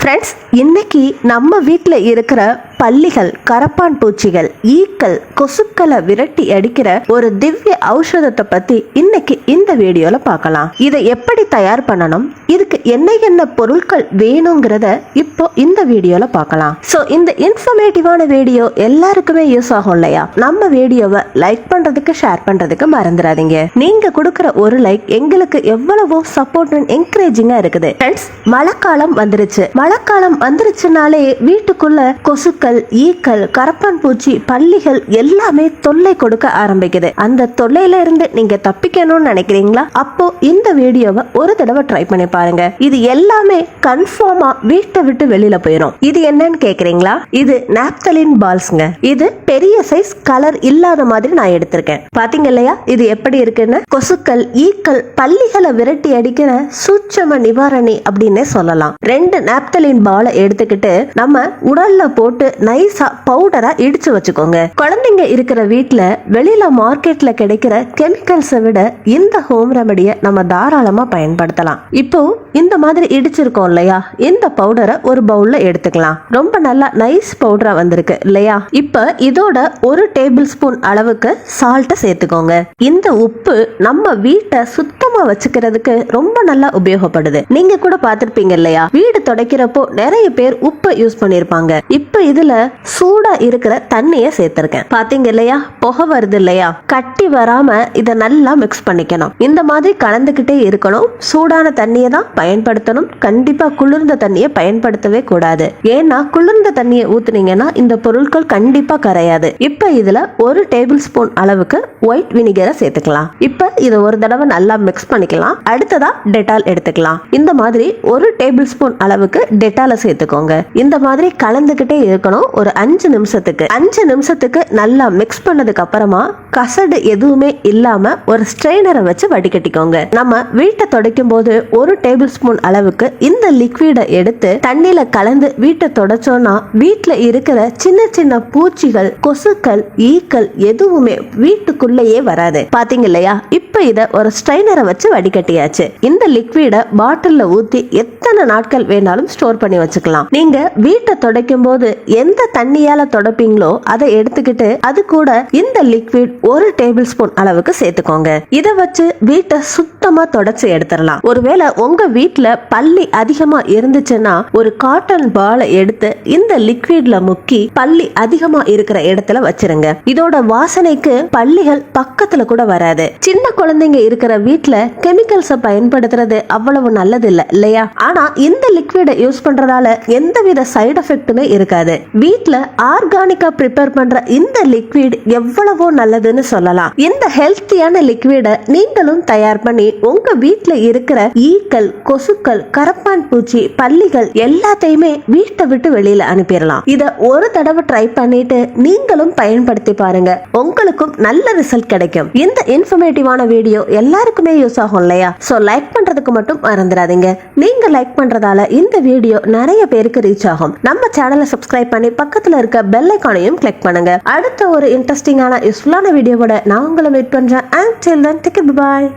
Friends இன்னைக்கு நம்ம வீட்டில் இருக்கிற பல்லிகள் கரப்பான் பூச்சிகள் ஈக்கள் கொசுக்களை விரட்டி அடிக்கிற ஒரு திவ்ய ஔஷதத்தை பத்தி இன்னைக்கு இந்த வீடியோல பார்க்கலாம். இதை எப்படி தயார் பண்ணணும்? இதுக்கு என்ன என்ன பொருட்கள் வேணுங்கிறத இப்போ இந்த வீடியோல பார்க்கலாம். ஸோ இந்த இன்ஃபர்மேட்டிவான வீடியோ எல்லாருக்குமே யூஸ் ஆகும் இல்லையா? நம்ம வீடியோவை லைக் பண்றதுக்கு ஷேர் பண்றதுக்கு மறந்துடாதீங்க. நீங்க கொடுக்குற ஒரு லைக் எங்களுக்கு எவ்வளவோ சப்போர்ட் அண்ட் என்கரேஜிங்கா இருக்குது. ஃப்ரெண்ட்ஸ் மழைக்காலம் வந்துருச்சு. மழைக்காலம் வந்துருச்சுனாலே வீட்டுக்குள்ள கொசுக்கள் ஈக்கள் கரப்பான் பூச்சி பள்ளிகள் எல்லாமே தொல்லை கொடுக்க ஆரம்பிக்குது. அந்த தொல்லையில இருந்து நீங்க தப்பிக்கணும்னு நினைக்கிறீங்களா? அப்போ இந்த வீடியோவை ஒரு தடவை ட்ரை பண்ணி பாருங்க. இது எல்லாமே கன்ஃபார்மா வீட்டை விட்டு வெளியில போயிடும் இது என்னன்னு கேக்குறீங்களா? இது நாப்தலின் பால்ஸ்ங்க. இது பெரிய சைஸ் கலர் இல்லாத மாதிரி நான் எடுத்திருக்கேன். பாத்தீங்க இல்லையா? இது எப்படி இருக்குன்னு? கொசுக்கள் ஈக்கள் பள்ளிகளை விரட்டி அடிக்கிற சூட்சம நிவாரணி அப்படின்னே சொல்லலாம். ரெண்டு நாப்தலின் பாலை எடுத்துக்கிட்டு நம்ம உடல்ல போட்டு நைஸா பவுடரா இடிச்சு வச்சுக்கோங்க. குழந்தைங்க இருக்கிற வீட்டுல வெளியில மார்க்கெட்ல கிடைக்கிற கெமிக்கல்ஸை விட இந்த ஹோம் ரெமடியை நம்ம தாராளமா பயன்படுத்தலாம். இப்போ இந்த மாதிரி இடிச்சிருக்கோம் இல்லையா? இந்த பவுடரை ஒரு பவுல்ல எடுத்துக்கலாம். ரொம்ப நல்லா நைஸ் பவுடரா வந்திருக்கு இல்லையா? இப்ப இதோட ஒரு டேபிள் ஸ்பூன் அளவுக்கு சால்ட்டை சேர்த்துக்கோங்க. இந்த உப்பு நம்ம வீட்டை சுத்தமா வச்சுக்கிறதுக்கு ரொம்ப நல்லா உபயோகப்படுது. நீங்க கூட பார்த்திருப்பீங்க இல்லையா? வீடு துடைக்கிறப்போ நிறைய பேர் உப்பை யூஸ் பண்ணிருப்பாங்க இப்ப இதுல சூடா இருக்கிற தண்ணிய சேர்த்திருக்கேன். பாத்தீங்க இல்லையா? புகை வருது இல்லையா? கட்டி வராம இத நல்லா மிக்ஸ் பண்ணிக்கணும். இந்த மாதிரி கலந்துகிட்டே இருக்கணும். சூடான தண்ணியை தான் பயன்படுத்தணும். கண்டிப்பா குளிர்ந்த தண்ணியை பயன்படுத்தவே கூடாது. ஏன்னா குளிர்ந்த தண்ணியை ஊத்துனீங்கன்னா இந்த பொருட்கள் கண்டிப்பா கரையாது. இப்ப இதுல ஒரு டேபிள் ஸ்பூன் அளவுக்கு ஒயிட் வினிகரை சேர்த்துக்கலாம். இப்ப இதை ஒரு தடவை நல்லா மிக்ஸ் பண்ணிக்கலாம். அடுத்ததா டெட்டால் எடுத்துக்கலாம். இந்த மாதிரி ஒரு டேபிள் ஸ்பூன் அளவுக்கு டெட்டால சேர்த்துக்கோங்க. இந்த மாதிரி கலந்துகிட்டே இருக்கணும். ஒரு அஞ்சு நிமிஷத்துக்கு. அஞ்சு நிமிஷத்துக்கு நல்லா மிக்ஸ் பண்ணதுக்கு அப்புறமா கசடு எதுவுமே இல்லாம ஒரு ஸ்ட்ரெயினரை வச்சு வடிகட்டிக்கோங்க. நம்ம வீட்டை துடைக்கும் போது ஒரு டேபிள் ஸ்பூன் அளவுக்கு இந்த லிக்விடை எடுத்து தண்ணியில கலந்து வீட்டை தொடச்சோம்னா வீட்டுல இருக்கிற சின்ன சின்ன பூச்சிகள் கொசுக்கள் ஈக்கள் எதுவுமே வீட்டுக்குள்ளேயே வராது. பாத்தீங்க இல்லையா? இப்ப இத ஒரு ஸ்ட்ரைனரை வச்சு வடிகட்டியாச்சு. இந்த லிக்விடை பாட்டில்ல ஊத்தி எத்தனை நாட்கள் வேணாலும் ஸ்டோர் பண்ணி வச்சுக்கலாம். நீங்க வீட்டை துடைக்கும் போது எந்த தண்ணியால துடைப்பீங்களோ அதை எடுத்துக்கிட்டு அது கூட இந்த லிக்விட் ஒரு டேபிள் ஸ்பூன் அளவுக்கு சேர்த்துக்கோங்க. இதை வச்சு வீட்டை சுத்தமா தொடச்சு எடுத்துடலாம். ஒருவேளை உங்க வீட்டுல பள்ளி அதிகமா இருந்துச்சுன்னா ஒரு காட்டன் பாலை எடுத்து இந்த லிக்விட்ல முக்கி பள்ளி அதிகமா இருக்கிற இடத்துல வச்சிருங்க. இதோட வாசனைக்கு பள்ளிகள் பக்கத்துல கூட வராது. சின்ன குழந்தைங்க இருக்கிற வீட்டுல கெமிக்கல்ஸை பயன்படுத்துறது அவ்வளவு நல்லது இல்ல இல்லையா? ஆனா இந்த லிக்விடை யூஸ் பண்றதால எந்தவித சைடு எஃபெக்ட்டுமே இருக்காது. வீட்டில் ஆர்கானிக்காக ப்ரிப்பேர் பண்ணுற இந்த லிக்விட் எவ்வளவோ நல்லதுன்னு சொல்லலாம். இந்த ஹெல்த்தியான லிக்விடை நீங்களும் தயார் பண்ணி உங்கள் வீட்டில் இருக்கிற ஈக்கள் கொசுக்கள் கரப்பான் பூச்சி பள்ளிகள் எல்லாத்தையுமே வீட்டை விட்டு வெளியில் அனுப்பிடலாம். இதை ஒரு தடவை ட்ரை பண்ணிட்டு நீங்களும் பயன்படுத்தி பாருங்க. உங்களுக்கும் நல்ல ரிசல்ட் கிடைக்கும். இந்த இன்ஃபர்மேட்டிவான வீடியோ எல்லாருக்குமே யூஸ் ஆகும் இல்லையா? ஸோ லைக் பண்ணுறதுக்கு மட்டும் மறந்துடாதீங்க. நீங்கள் லைக் பண்ணுறதால இந்த வீடியோ நிறைய பேருக்கு ரீச் ஆகும். நம்ம சேனலை சப்ஸ்கிரைப் பண்ணி பக்கத்துல இருக்க பெல் ஐக்கானையும் கிளிக் பண்ணுங்க. அடுத்த ஒரு இன்ட்ரெஸ்டிங்கான யூஸ்ஃபுல்லான வீடியோவோட நான் உங்களை மீட் பண்றேன். And children bye